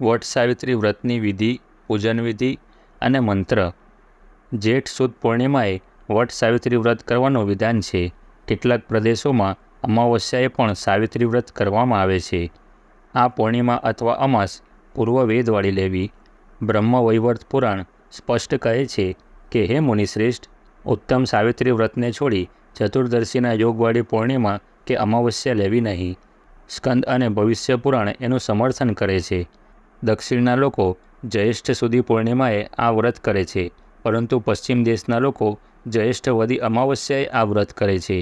વટ સાવિત્રી વ્રતની વિધિ, પૂજન વિધિ અને મંત્ર. જેઠ સુદ પૂર્ણિમાએ વટ સાવિત્રી વ્રત કરવાનું વિધાન છે. કેટલાક પ્રદેશોમાં અમાવસ્યાએ પણ સાવિત્રી વ્રત કરવામાં આવે છે. આ પૂર્ણિમા અથવા અમાસ પૂર્વ વેદવાળી લેવી. બ્રહ્મ વૈવર્ત પુરાણ સ્પષ્ટ કહે છે કે, હે મુનિશ્રેષ્ઠ, ઉત્તમ સાવિત્રી વ્રતને છોડી ચતુર્દશીના યોગવાળી પૂર્ણિમા કે અમાવસ્યા લેવી નહીં. સ્કંદ અને ભવિષ્ય પુરાણ એનું સમર્થન કરે છે. દક્ષિણના લોકો જ્યેષ્ઠ સુધી પૂર્ણિમાએ આ વ્રત કરે છે, પરંતુ પશ્ચિમ દેશના લોકો જ્યેષ્ઠ વધી અમાવસ્યાએ આ વ્રત કરે છે.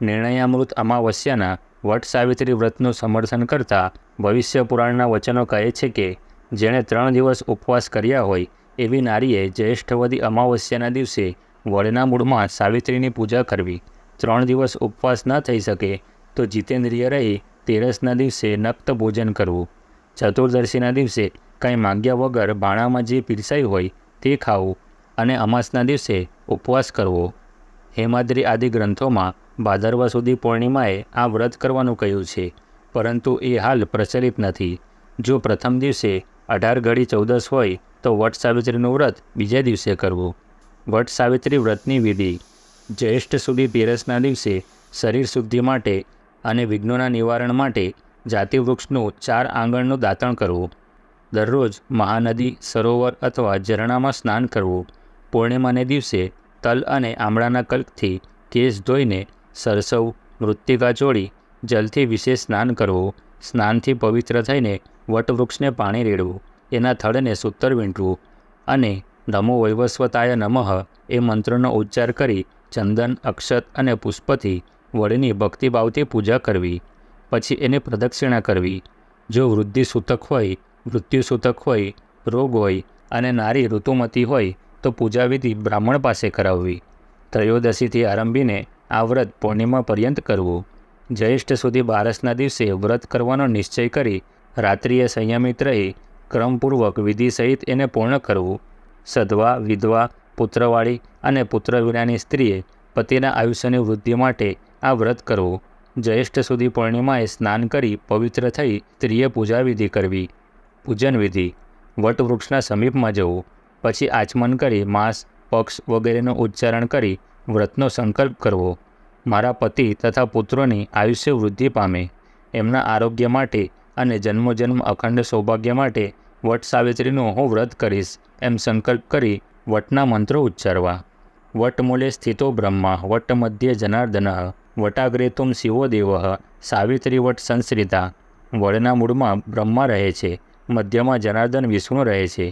નિર્ણયામૃત અમાવસ્યાના વટ સાવિત્રી વ્રતનું સમર્થન કરતા ભવિષ્ય પુરાણના વચનો કહે છે કે, જેણે ત્રણ દિવસ ઉપવાસ કર્યા હોય એવી નારીએ જ્યેષ્ઠવદી અમાવસ્યાના દિવસે વડના મૂળમાં સાવિત્રીની પૂજા કરવી. ત્રણ દિવસ ઉપવાસ ન થઈ શકે તો જીતેન્દ્રિય રહી તેરસના દિવસે નક્ત ભોજન કરવું. ચતુર્દશીના દિવસે કંઈ માગ્યા વગર બાણામાં જે પીરસાયું હોય તે ખાવું અને અમાસના દિવસે ઉપવાસ કરવો. હેમાદ્રી આદિ ગ્રંથોમાં ભાદરવા સુધી પૂર્ણિમાએ આ વ્રત કરવાનું કહ્યું છે, પરંતુ એ હાલ પ્રચલિત નથી. જો પ્રથમ દિવસે અઢાર ઘડી ચૌદસ હોય તો વટ સાવિત્રીનું વ્રત બીજા દિવસે કરવું. વટ સાવિત્રી વ્રતની વિધિ, જ્યેષ્ઠ સુધી તેરસના દિવસે શરીર શુદ્ધિ માટે અને વિઘ્નોના નિવારણ માટે જાતિવૃક્ષનું ચાર આંગણનું દાંતણ કરવું. દરરોજ મહાનદી, સરોવર અથવા ઝરણામાં સ્નાન કરવું. પૂર્ણિમાને દિવસે તલ અને આમળાના કલ્કથી કેસ ધોઈને સરસવ, મૃત્તિકા ચોળી જલથી વિશેષ સ્નાન કરવું. સ્નાનથી પવિત્ર થઈને વટવૃક્ષને પાણી રેડવું. એના થડને સૂતર વીંટવું અને નમો વૈવસ્વતાય નમઃ એ મંત્રનો ઉચ્ચાર કરી ચંદન, અક્ષત અને પુષ્પથી વડની ભક્તિભાવથી પૂજા કરવી. પછી એને પ્રદક્ષિણા કરવી. જો વૃદ્ધિ સૂતક હોય મૃત્યુ સૂતક હોય, રોગ હોય અને નારી ઋતુમતી હોય, તો પૂજાવિધિ બ્રાહ્મણ પાસે કરાવવી. ત્રયોદશીથી આરંભીને આ વ્રત પૂર્ણિમા પર્યંત કરવું. જ્યેષ્ઠ સુધી બારસના દિવસે વ્રત કરવાનો નિશ્ચય કરી રાત્રિએ સંયમિત રહી ક્રમપૂર્વક વિધિ સહિત એને પૂર્ણ કરવું. સધવા, વિધવા, પુત્રવાળી અને પુત્ર વિનાની સ્ત્રીએ પતિના આયુષ્યની વૃદ્ધિ માટે આ વ્રત કરવું. જ્યેષ્ઠ સુધી પૂર્ણિમાએ સ્નાન કરી પવિત્ર થઈ સ્ત્રીએ પૂજાવિધિ કરવી. પૂજન વિધિ. વટવૃક્ષના સમીપમાં જવું. પછી આચમન કરી માંસ, પક્ષ વગેરેનું ઉચ્ચારણ કરી વ્રતનો સંકલ્પ કરવો. મારા પતિ તથા પુત્રોની આયુષ્ય વૃદ્ધિ પામે. એમના આરોગ્ય માટે અને જન્મોજન્મ અખંડ સૌભાગ્ય માટે વટ સાવિત્રીનું હું વ્રત કરીશ. એમ સંકલ્પ કરી વટના મંત્રો ઉચ્ચારવા. વટમૂલે સ્થિતો બ્રહ્મા વટ મધ્ય જનાર્દન વટાગ્રે તુમ શિવો દેવ સાવિત્રી વટ સંશ્રિતા વડના મૂળમાં બ્રહ્મા રહે છે મધ્યમાં જનાર્દન વિષ્ણુ રહે છે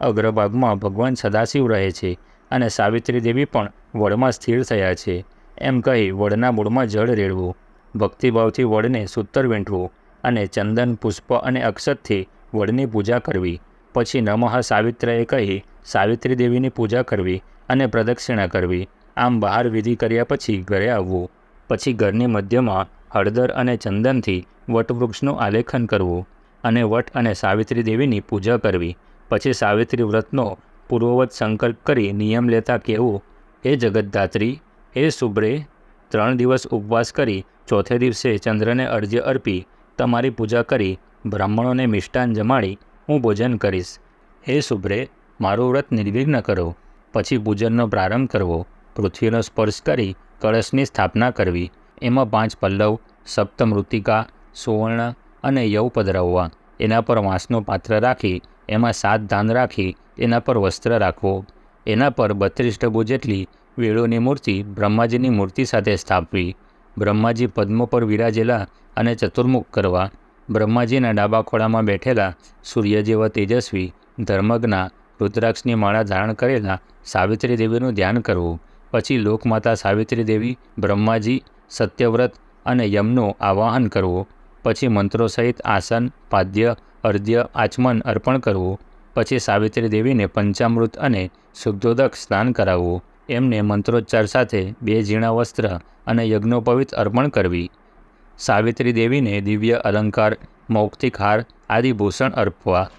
અગ્રભાગમાં ભગવાન સદાશિવ રહે છે અને સાવિત્રી દેવી પણ વડમાં સ્થિર થયા છે। એમ કહી વડના મૂળમાં જળ રેડવું, ભક્તિભાવથી વડને સૂતર વીંટવું અને ચંદન, પુષ્પ અને અક્ષતથી વડની પૂજા કરવી. પછી નમઃ સાવિત્રએ કહી સાવિત્રી દેવીની પૂજા કરવી અને પ્રદક્ષિણા કરવી. આમ બહાર વિધિ કર્યા પછી ઘરે આવવું. પછી ઘરની મધ્યમાં હળદર અને ચંદનથી વટવૃક્ષનું આલેખન કરવું અને વટ અને સાવિત્રી દેવીની પૂજા કરવી. પછી સાવિત્રી વ્રતનો પૂર્વવત સંકલ્પ કરી નિયમ લેતા કહેવું, હે જગતધાત્રી હે શુભ્રે ત્રણ દિવસ ઉપવાસ કરી ચોથે દિવસે ચંદ્રને અર્ઘ્ય અર્પી તમારી પૂજા કરી બ્રાહ્મણોને મિષ્ટાન જમાડી હું ભોજન કરીશ. હે શુભ્રે મારું વ્રત નિર્વિઘ્ન કરો. પછી પૂજનનો પ્રારંભ કરવો, પૃથ્વીનો સ્પર્શ કરી કળશની સ્થાપના કરવી. એમાં પાંચ પલ્લવ સપ્તમૃતિકા સુવર્ણ અને યૌપદ રવવા એના પર વાંસનું પાત્ર રાખી, એમાં સાત ધાન રાખી, એના પર વસ્ત્ર રાખવો. એના પર બત્રીસ ડબો જેટલી વેળોની મૂર્તિ બ્રહ્માજીની મૂર્તિ સાથે સ્થાપવી. બ્રહ્માજી પદ્મ પર વિરાજેલા અને ચતુર્મુખ કરવા. બ્રહ્માજીના ડાબા ખોળામાં બેઠેલા સૂર્ય જેવા તેજસ્વી, ધર્મજ્ઞા રુદ્રાક્ષની માળા ધારણ કરેલા સાવિત્રી દેવીનું ધ્યાન કરવું. પછી લોકમાતા સાવિત્રી દેવી, બ્રહ્માજી, સત્યવ્રત અને યમનું આવાહન કરવું. પછી મંત્રો સહિત આસન, પાદ્ય, અર્ધ્ય, આચમન અર્પણ કરવું. પછી સાવિત્રી દેવીને પંચામૃત અને શુદ્ધોદક સ્નાન કરાવવું. એમને મંત્રોચ્ચાર સાથે બે ઝીણા વસ્ત્ર અને યજ્ઞોપવિત અર્પણ કરવી. સાવિત્રી દેવીને દિવ્ય અલંકાર મૌક્તિક હાર આદિ ભૂષણ અર્પવા.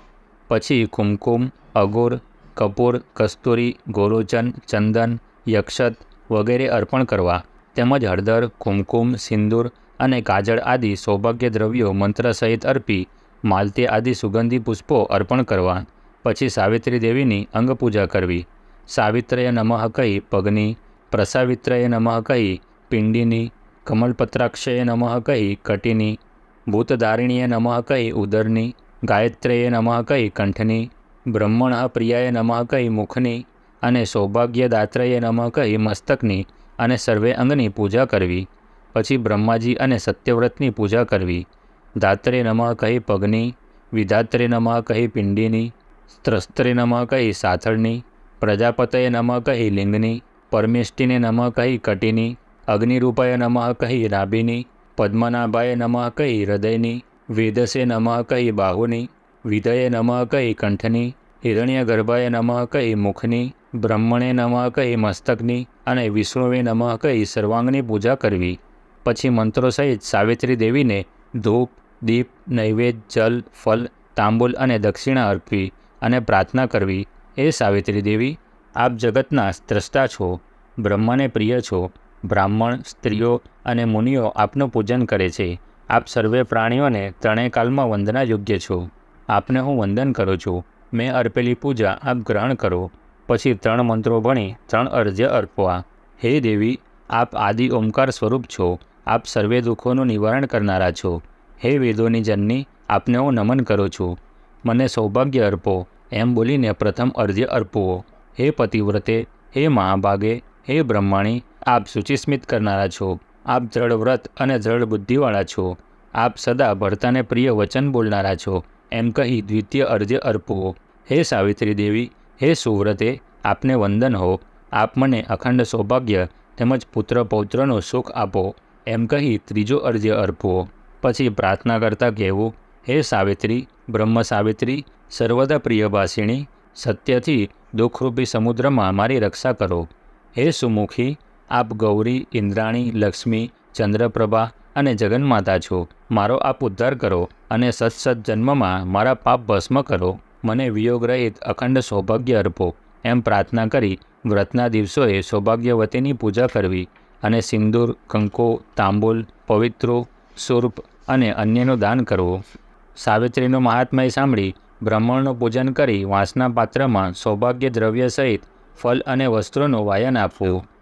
પછી કુમકુમ, અગોર, કપૂર, કસ્તુરી, ગોરોચન, ચંદન, યક્ષત વગેરે અર્પણ કરવા, તેમજ હળદર, કુમકુમ, સિંદૂર અને કાજળ આદિ સૌભાગ્ય દ્રવ્યો મંત્ર સહિત અર્પી, માલતી આદિ સુગંધી પુષ્પો અર્પણ કરવા, પછી સાવિત્રી દેવીની અંગપૂજા કરવી. સાવિત્રય નમઃ કહી પગની, પ્રસાવિત્રય નમઃ કહી પિંડીની, કમલપત્રાક્ષય નમઃ કહી કટીની ભૂતધારિણીએ નમઃ કહી ઉદરની ગાયત્રય નમઃ કહી કંઠની બ્રહ્મણ પ્રિયાએ નમઃ કહી મુખની અને સૌભાગ્યદાત્રય નમઃ કહી મસ્તકની અને સર્વે અંગની પૂજા કરવી પછી બ્રહ્માજી અને સત્યવ્રતની પૂજા કરવી ધાત્રે નમઃ કહી પગની વિધાત્રે નમઃ કહી પિંડીની સ્ત્રસ્ત્રે નમઃ કહી સાથળની પ્રજાપતયે નમઃ કહી લિંગની પરમેષ્ટિને નમઃ કહી કટીની અગ્નિરૂપાય નમઃ કહી રાબીની પદ્મનાભાય નમઃ કહી હૃદયની વેદસે નમઃ કહી બાહુની વિદયે નમઃ કહી કંઠની હિરણ્ય ગર્ભાએ નમઃ કહી મુખની બ્રહ્મણે નમઃ કહી મસ્તકની અને વિષ્ણુવે નમઃ કહી સર્વાંગની પૂજા કરવી. પછી મંત્રો સહિત સાવિત્રી દેવીને ધૂપ, દીપ, નૈવેદ્ય, જલ, ફલ, તાંબુલ અને દક્ષિણા અર્પવી અને પ્રાર્થના કરવી. એ સાવિત્રી દેવી, આપ જગતના સ્રષ્ટા છો, બ્રહ્માને પ્રિય છો, બ્રાહ્મણ, સ્ત્રીઓ અને મુનિઓ આપનું પૂજન કરે છે. આપ સર્વે પ્રાણીઓને ત્રણેય કાલમાં વંદના યોગ્ય છો. આપને હું વંદન કરું છું. મેં અર્પેલી પૂજા આપ ગ્રહણ કરો. પછી ત્રણ મંત્રો ભણી ત્રણ અર્ધ્ય અર્પવા. હે દેવી, આપ આદિ ઓમકાર સ્વરૂપ છો. આપ સર્વે દુઃખોનું નિવારણ કરનારા છો. હે વેદોની જનની, આપને હું નમન કરું છું. મને સૌભાગ્ય અર્પો. એમ બોલીને પ્રથમ અર્ધ્ય અર્પવો હે પતિવ્રતે, હે મહાભાગે, હે બ્રહ્માણી, આપ શુચિસ્મિત કરનારા છો. આપ જળ વ્રત અને જળ બુદ્ધિવાળા છો. આપ સદા ભરતાને પ્રિય વચન બોલનારા છો. એમ કહી દ્વિતીય અર્ધ્ય અર્પવો. હે સાવિત્રી દેવી, હે સુવ્રતે, આપને વંદન હો. આપ મને અખંડ સૌભાગ્ય તેમજ પુત્ર પૌત્રનો સુખ આપો. એમ કહી ત્રીજો અર્ધ્ય અર્પવો. પછી પ્રાર્થના કરતાં કહેવું, હે સાવિત્રી, બ્રહ્મ સાવિત્રી, સર્વદા પ્રિયભાષિણી સત્યથી દુઃખરૂપી સમુદ્રમાં મારી રક્ષા કરો. હે સુમુખી આપ ગૌરી, ઇન્દ્રાણી, લક્ષ્મી, ચંદ્રપ્રભા અને જગન્માતા છો. મારો આપ ઉદ્ધાર કરો અને સત્સત જન્મમાં મારા પાપ ભસ્મ કરો. મને વિયોગ રહિત અખંડ સૌભાગ્ય અર્પો. એમ પ્રાર્થના કરી વ્રતના દિવસોએ સૌભાગ્યવતીની પૂજા કરવી અને સિંદૂર, કંકો, તાંબુલ, પવિત્રો સ્વરૂપ અને અન્યનું દાન કરવું. સાવિત્રીનું મહાત્મય સાંભળી બ્રાહ્મણનું પૂજન કરી વાંસના પાત્રમાં સૌભાગ્ય દ્રવ્ય સહિત ફલ અને વસ્ત્રોનું વાયન આપવું.